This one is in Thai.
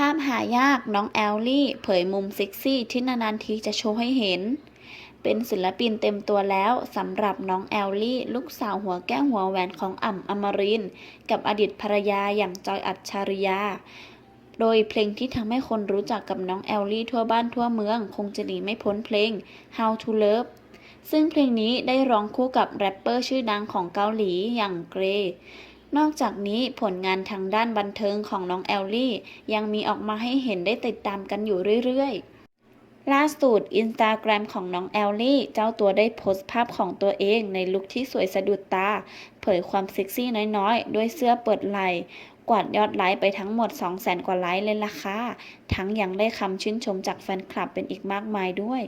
ภาพหายากน้องแอลลี่ เผยมุมเซ็กซี่ที่นานๆทีจะโชว์ให้เห็น เป็นศิลปินเต็มตัวแล้วสำหรับน้องแอลลี่ ลูกสาวหัวแก้วหัวแหวนของอ่ำอมรินกับอดีตภรรยาอย่างจอยอัจฉริยา โดยเพลงที่ทำให้คนรู้จักกับน้องแอลลี่ทั่วบ้านทั่วเมือง คงจะหนีไม่พ้นเพลง How to Love ซึ่งเพลงนี้ได้ร้องคู่กับแรปเปอร์ชื่อดังของเกาหลีอย่างเกร นอกจากนี้ผลงานทางด้านบันเทิงของน้องแอลลี่ ยังมีออกมาให้เห็นได้ติดตามกันอยู่เรื่อยๆ ล่าสุดอินสตาแกรมของน้องแอลลี่ เจ้าตัวได้โพสต์ภาพของตัวเองในลุคที่สวยสะดุดตา เผยความเซ็กซี่น้อยๆ ด้วยเสื้อเปิดไหล่กวาดยอดไลค์ไปทั้งหมด 200,000 กว่าไลค์เลยล่ะค่ะ ทั้งยังได้คำชื่นชมจากแฟนคลับเป็นอีกมากมายด้วย